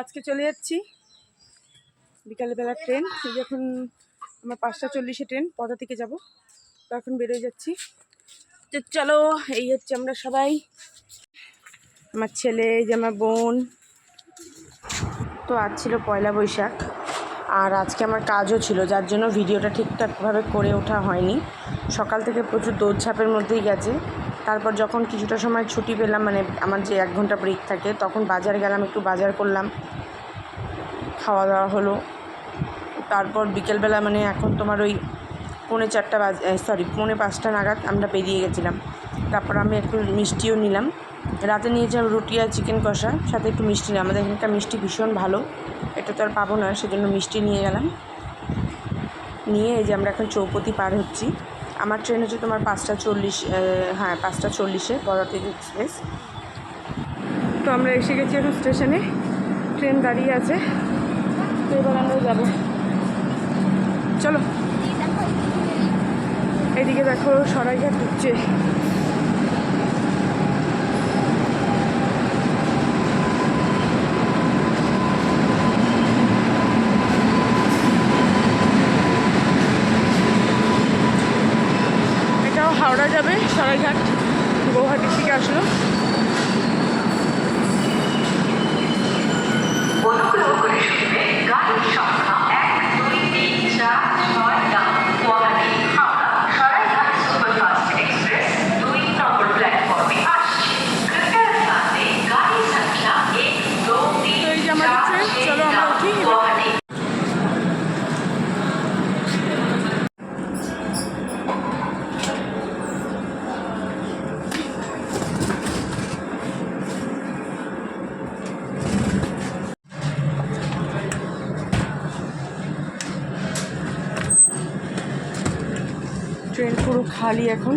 আজকে চলে যাচ্ছি। বিকালবেলার ট্রেন, এই যখন আমার পাঁচটা চল্লিশে ট্রেন, পদা থেকে যাব। তো এখন বেরোয় যাচ্ছি। তো চলো, এই হচ্ছে আমরা সবাই। আমার ছেলে যে আমার বোন। তো আজ ছিল পয়লা বৈশাখ, আর আজকে আমার কাজও ছিল, যার জন্য ভিডিওটা ঠিকঠাকভাবে করে ওঠা হয়নি। সকাল থেকে প্রচুর দৌড়ঝাঁপের মধ্যেই গেছে। তারপর যখন কিছুটা সময় ছুটি পেলাম মানে আমার যে এক ঘণ্টা ব্রেক থাকে, তখন বাজার গেলাম, একটু বাজার করলাম। খাওয়া দাওয়া হলো। তারপর বিকেলবেলা মানে এখন তোমার ওই পৌনে চারটা বাজ সরি পৌনে পাঁচটা নাগাদ আমরা বেরিয়ে গেছিলাম। তারপর আমি একটু মিষ্টিও নিলাম। রাতে নিয়েছিলাম রুটি আর চিকেন কষা, সাথে একটু মিষ্টি নিলাম। আমাদের এখানকার মিষ্টি ভীষণ ভালো। এটা তো আর পাবো না, সেজন্য মিষ্টি নিয়ে গেলাম। নিয়ে এই যে আমরা এখন চৌপতি পার হচ্ছি। আমার ট্রেন হচ্ছে তোমার পাঁচটা চল্লিশ হ্যাঁ পাঁচটা চল্লিশে পদাতিক এক্সপ্রেস। তো আমরা এসে গেছি এখন স্টেশনে, ট্রেন দাঁড়িয়ে আছে। তো এবার আমরা যাব। চলো। এদিকে দেখো সরাইঘাট ঢুকছে। আসলো খালি এখন।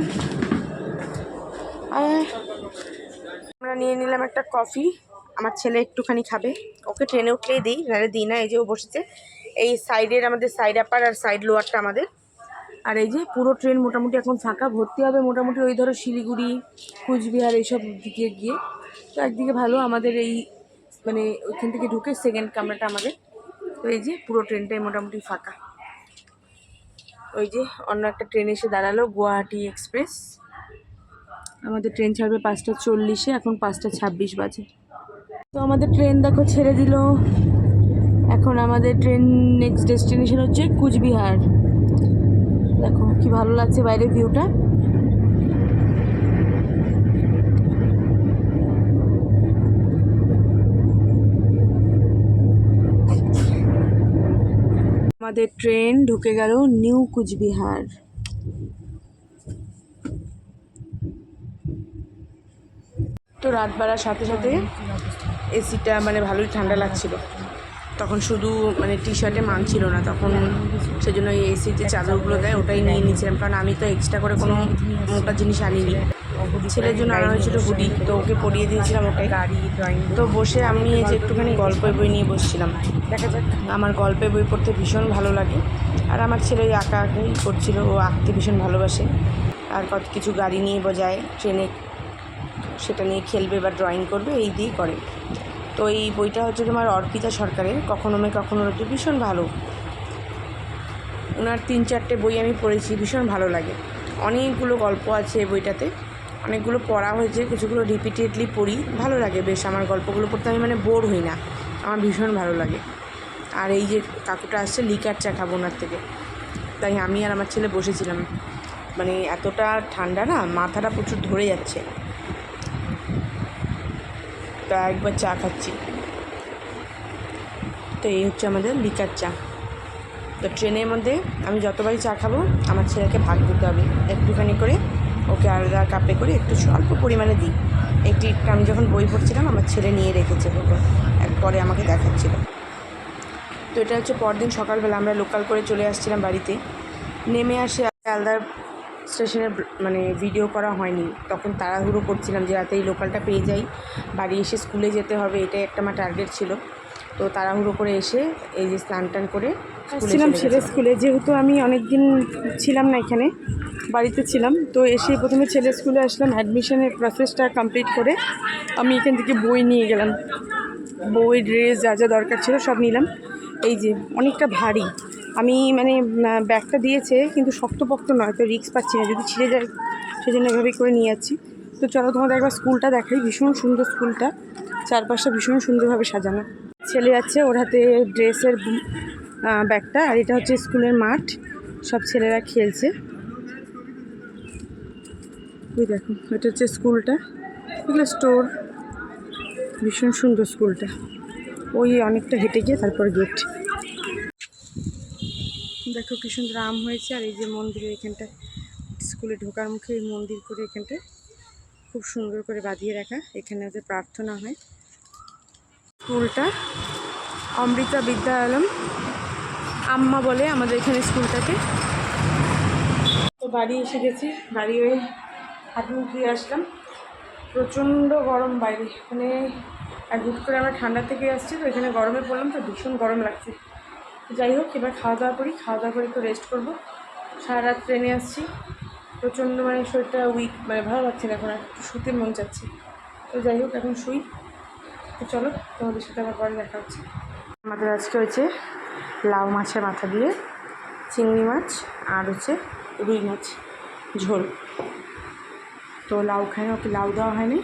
আমরা নিয়ে নিলাম একটা কফি। আমার ছেলে একটুখানি খাবে। ওকে ট্রেনে উঠলেই দিই, নাহলে দিই না, এই যে ও বসেছে। এই সাইডের আমাদের সাইড আপার আর সাইড লোয়ারটা আমাদের। আর এই যে পুরো ট্রেন মোটামুটি এখন ফাঁকা, ভর্তি হবে মোটামুটি ওই ধরো শিলিগুড়ি, কুচবিহার এইসব দিকে গিয়ে। তো একদিকে ভালো, আমাদের এই মানে ওইখান থেকে ঢুকে সেকেন্ড কামরাটা আমাদের। তো এই যে পুরো ট্রেনটাই মোটামুটি ফাঁকা। ওই যে অন্য একটা ট্রেন এসে দাঁড়াল, গুয়াহাটি এক্সপ্রেস। আমাদের ট্রেন ছাড়বে পাঁচটা চল্লিশে, এখন পাঁচটা ছাব্বিশ বাজে। তো আমাদের ট্রেন দেখো ছেড়ে দিল। এখন আমাদের ট্রেন নেক্সট ডেস্টিনেশন হচ্ছে কুচবিহার। দেখো কি ভালো লাগছে বাইরের ভিউটা আমাদের ট্রেন ঢুকে গেল নিউ কুচবিহার। তো রাত বাড়ার সাথে সাথে এসিটা মানে ভালোই ঠান্ডা লাগছিল। তখন শুধু মানে টি শার্টে মানছিল না, তখন সেজন্য এই এসির যে চাদরগুলো দেয়, ওটাই নিয়ে নিয়েছিলাম। কারণ আমি তো এক্সট্রা করে কোনো মোটা জিনিস আনিনি। ছেলের জন্য আনা হয়েছিল হুডি, তো ওকে পরিয়ে দিয়েছিলাম ওটাই গাড়ি তো বসে আমি যে একটুখানি গল্পের বই নিয়ে বসছিলাম। দেখা যাক। আমার গল্পের বই পড়তে ভীষণ ভালো লাগে। আর আমার ছেলে আঁকা আঁকাই করছিল, ও আঁকতে ভীষণ ভালোবাসে। আর কত কিছু গাড়ি নিয়ে বোঝায় ট্রেনে সেটা নিয়ে খেলবে বা ড্রয়িং করবে, এই দিয়েই করে। তো এই বইটা হচ্ছে তোমার অর্পিতা সরকারের, কখনো মেয়ে কখনো রোজে ভীষণ ভালো। ওনার তিন চারটে বই আমি পড়েছি, ভীষণ ভালো লাগে। অনেকগুলো গল্প আছে এই বইটাতে। অনেকগুলো পড়া হয়েছে, কিছুগুলো রিপিটেডলি পড়ি, ভালো লাগে বেশ। আমার গল্পগুলো পড়তে আমি মানে বোর হই না। আমার ভীষণ ভালো লাগে। আর এই যে কাকুটা আসছে, লিকার চা খাব ওনার থেকে। তাই আমি আর আমার ছেলে বসেছিলাম। মানে এতটা ঠান্ডা না, মাথাটা প্রচুর ধরে যাচ্ছে। তা একবার চা খাচ্ছি। তো এই হচ্ছে আমাদের লিকার চা। তো ট্রেনের মধ্যে আমি যতবারই চা খাব, আমার ছেলেকে ভাগ দিতে হবে। একটুখানি করে ওকে আলাদা কাপে করে একটু অল্প পরিমাণে দিই। টিপটা আমি যখন বই পড়ছিলাম, আমার ছেলে নিয়ে রেখেছে ওকে। পরে আমাকে দেখাচ্ছিল। তো এটা হচ্ছে পরদিন সকালবেলা আমরা লোকাল করে চলে আসছিলাম বাড়িতে। নেমে আসে আলাদা স্টেশনের মানে ভিডিও করা হয়নি। তখন তাড়াহুড়ো করছিলাম যে রাতে এই লোকালটা পেয়ে যাই। বাড়ি এসে স্কুলে যেতে হবে এটাই একটা আমার টার্গেট ছিল। তো তাড়াহুড়ো করে এসে এই যে স্নান টান করে ছিলাম ছেলে স্কুলে যেহেতু আমি অনেক দিন ছিলাম না এখানে বাড়িতে ছিলাম। তো এসে প্রথমে ছেলে স্কুলে আসলাম অ্যাডমিশনের প্রসেসটা কমপ্লিট করে আমি এখান থেকে বই নিয়ে গেলাম। বউয়ের ড্রেস যা যা দরকার ছিল সব নিলাম। এই যে অনেকটা ভারী। আমি মানে ব্যাগটা দিয়েছে, কিন্তু শক্তপোক্ত নয়, তো রিক্স পাচ্ছি না। যদি ছিঁড়ে যায়, সেজন্য এভাবেই করে নিয়ে যাচ্ছি। তো চলো তোমাদের একবার স্কুলটা দেখাই। ভীষণ সুন্দর স্কুলটা। চারপাশটা ভীষণ সুন্দরভাবে সাজানো। ছেলে আছে, ওর হাতে ড্রেসের ব্যাগটা। আর এটা হচ্ছে স্কুলের মাঠ। সব ছেলেরা খেলছে। ওই দেখো, এটা হচ্ছে স্কুলটা। এগুলো স্টোর। ভীষণ সুন্দর স্কুলটা। ওই অনেকটা হেঁটে গিয়ে তারপর গেট দেখো কি সুন্দর আম হয়েছে, আর এই যে মন্দিরের এখানটা স্কুলে ঢোকার মুখে এই মন্দির করে এখানটা খুব সুন্দর করে বাঁধিয়ে রাখা। এখানে ওদের প্রার্থনা হয়। স্কুলটা অমৃতা বিদ্যালম আম্মা বলে আমাদের এখানে স্কুলটাকে। তো বাড়ি এসে গেছি, বাড়ি হয়ে হাত মুখ ধুয়ে আসলাম। প্রচণ্ড গরম বাইরে। মানে আর হুট করে আমরা ঠান্ডা থেকে আসছি, তো এখানে গরমে পড়লাম, তো ভীষণ গরম লাগছে। যাই হোক, এবার খাওয়া দাওয়া করি, খাওয়া দাওয়া করে একটু রেস্ট করব। সারা রাত ট্রেনে আসছি। প্রচণ্ড মানে শরীরটা উইক মানে ভালো লাগছে না এখন একটু শুতে মন যাচ্ছে তো যাই হোক, এখন শুই। তো চলো, তোমাদের সাথে আমার পরে দেখা হচ্ছে। আমাদের আজকে হয়েছে লাউ মাছের মাথা দিয়ে, চিংড়ি মাছ আর হচ্ছে রুই মাছ, ঝোল। তো লাউ খায় না, ওকে লাউ দেওয়া হয়নি।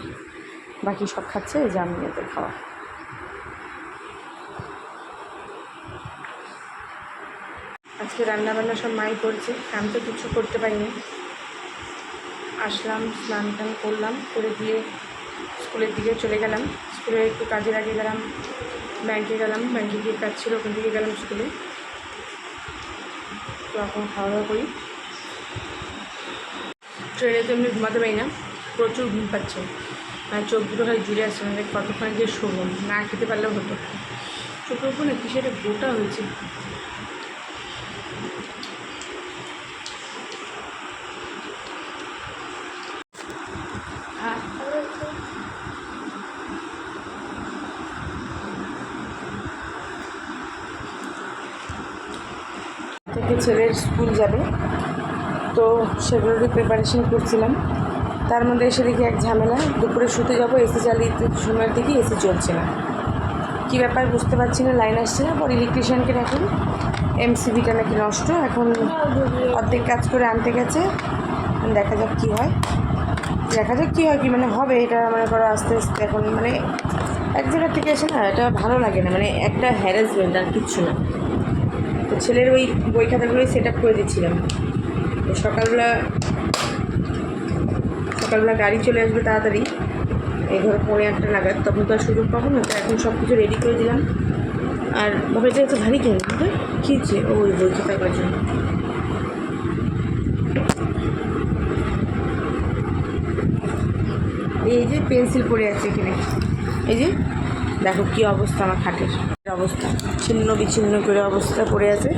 বাকি সব খাচ্ছে যে আমি এদের খাওয়া। আজকে রান্না বান্না সব মাই করছে, আমি তো কিছু করতে পারিনি। আসলাম, স্নান টান করলাম, করে দিয়ে স্কুলের দিকে চলে গেলাম। স্কুলে একটু কাজের আগে গেলাম, ব্যাংকে গেলাম, ব্যাংকে গিয়ে কাজ ছিল, ওখান থেকে গেলাম স্কুলে। তো এখন খাওয়া দাওয়া করি। ট্রেনে তো এমনি ঘুমাতে পারি না। প্রচুর ঘুম পাচ্ছে। মানে চোখ দুটো খালি জুড়ে আসছে মানে কতক্ষণ গিয়ে শোবো, না খেতে পারলেও হতো। চোখের উপর না কিসে একটা গোটা হয়েছে। থেকে ছেলের স্কুল যাবে। তো সেগুলোরই প্রিপারেশন করছিলাম। তার মধ্যে এসে দেখি এক ঝামেলা। দুপুরে শুতে যাব এসি চালিয়ে সময়ের দিকে এসি চলছে না। কী ব্যাপার বুঝতে পারছি না লাইন আসছে না। পর ইলেকট্রিশিয়ানকে ডাকুন এমসিবিটা নাকি নষ্ট। এখন অর্ধেক কাজ করে আনতে গেছে। দেখা যাক কী হয়। দেখা যাক কী হয়, কি মানে হবে এটা মনে করো আস্তে আস্তে এখন। মানে এক জায়গা থেকে এসে না এটা ভালো লাগে না। মানে একটা হ্যারাসমেন্ট আর কিচ্ছু না। তো ছেলের ওই বই খাতাগুলোই সেট আপ করে দিচ্ছিলাম। সকালবেলা সকালবেলা গাড়ি চলে আসবে তাড়াতাড়ি। এই ধরো পৌনে একটা নাগাদ, তখন তো আর সুযোগ পাবো না, তো এখন সব কিছু রেডি করে দিলাম। আর বাবা এটা এত ভারী কেন? কী ও ওই বই খাতাগুলোর জন্য। এই যে পেন্সিল পড়ে আছে এখানে। এই যে, দেখো কি অবস্থা আমার খাটের। অবস্থা, ছিন্ন বিচ্ছিন্ন করে অবস্থা পড়ে আছে।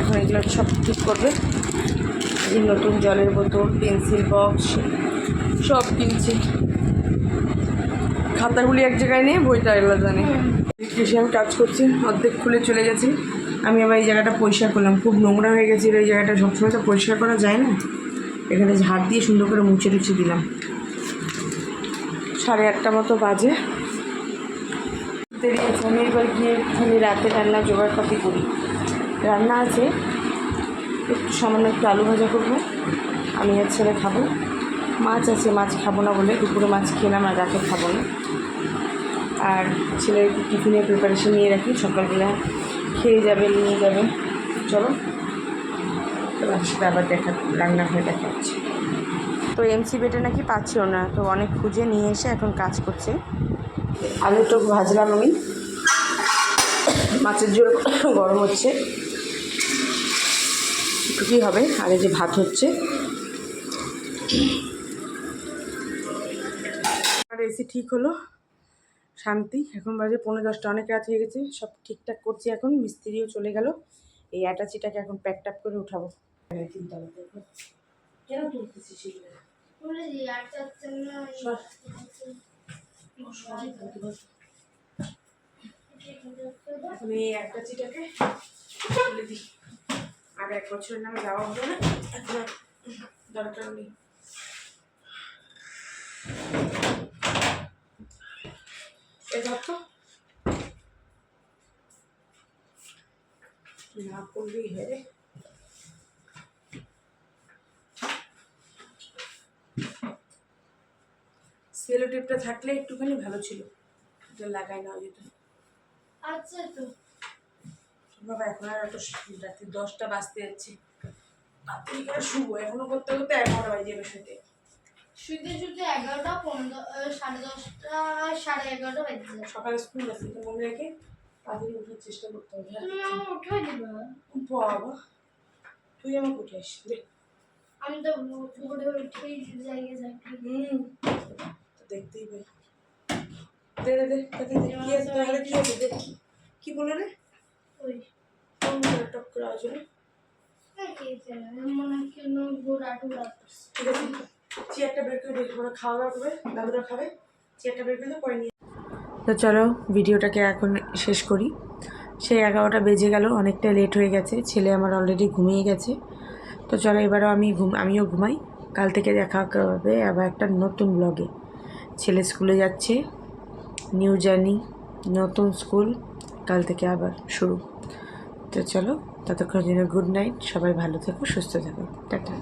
এখন এগুলো সব ঠিক করবে। এই নতুন জলের বোতল, পেন্সিল বক্স, সব কিনছি। খাতাগুলি এক জায়গায় নেই বইটা এগুলো জানে কৃষি আমি কাজ করছি, অর্ধেক খুলে চলে গেছি। আমি আবার এই জায়গাটা পরিষ্কার করলাম। খুব নোংরা হয়ে গেছিল এই জায়গাটা সবসময় তো পরিষ্কার করা যায় না। এখানে ঝাড় দিয়ে সুন্দর করে মুছে টুছে দিলাম। সাড়ে আটটা মতো বাজে। আমি এবার গিয়ে একটুখানি রাতে রান্না জোগাড়পাতি করি। রান্না আছে। একটু সামান্য একটু আলু ভাজা করব। আমি আর ছেলে খাব। মাছ আছে, মাছ খাব না বলে দুপুরে মাছ খেলাম আর রাতে খাব না। আর ছেলের টিফিনের প্রিপারেশন নিয়ে রাখি, সকালবেলা খেয়ে যাবে, নিয়ে যাবে। চলো তোমার আবার দেখা, রান্না হয়ে দেখা হচ্ছে। তো এমসি বেটে নাকি পাচ্ছিল না, তো অনেক খুঁজে নিয়ে এসে এখন কাজ করছে। আলুটা ভাজলাম আমি। মাছের ঝোল গরম হচ্ছে। এটুকুই হবে আর এই যে ভাত হচ্ছে। আর এসি ঠিক হলো শান্তি। এখন বাজে পনেরো দশটা অনেক রাত হয়ে গেছে সব ঠিকঠাক করছি এখন মিস্ত্রিও চলে গেল। এই অ্যাটাচিটাকে এখন প্যাক ট্যাপ করে উঠাবো। কেন তুলতেছিস এখন এই তুলে দিই। আর এক বছরের নামে যাওয়া হবে না। এখন দরকার নেই। না থাকলে একটুখানি ভালো ছিল। এটা লাগাই না যেত আচ্ছা তো। বাবা এখন আর স- রাত্রি দশটা বাজতে যাচ্ছে। তাড়াতাড়ি করে শুবো এখনও করতে করতে এগারোটা বাজে যাবে শুতে। শুতে শুতে এগারোটা পনেরো সাড়ে দশটা সাড়ে এগারোটা বাজে। সকালে স্কুল আছে তো মনে রেখে তাড়াতাড়ি ওঠার চেষ্টা করতে হবে। তুমি আমাকে উঠে দিবে বাবা। তুই আমাকে উঠে আস দে। আমি তো ভোরে উঠেই জায়গায় যাই। হুম দেখতেই পাই। দে দে দে। কি বলে রে? ওই। তো চলো, ভিডিওটাকে এখন শেষ করি। সেই এগারোটা বেজে গেল, অনেকটা লেট হয়ে গেছে, ছেলে আমার অলরেডি ঘুমিয়ে গেছে। তো চলো, এবারও আমি ঘুম, আমিও ঘুমাই। কাল থেকে দেখা হবে আবার একটা নতুন ব্লগে ছেলে স্কুলে যাচ্ছে নিউ জার্নি নতুন স্কুল কাল থেকে আবার শুরু। তো চলো ততক্ষণ জন্য গুড নাইট সবাই ভালো থেকো সুস্থ থাকো টাটা।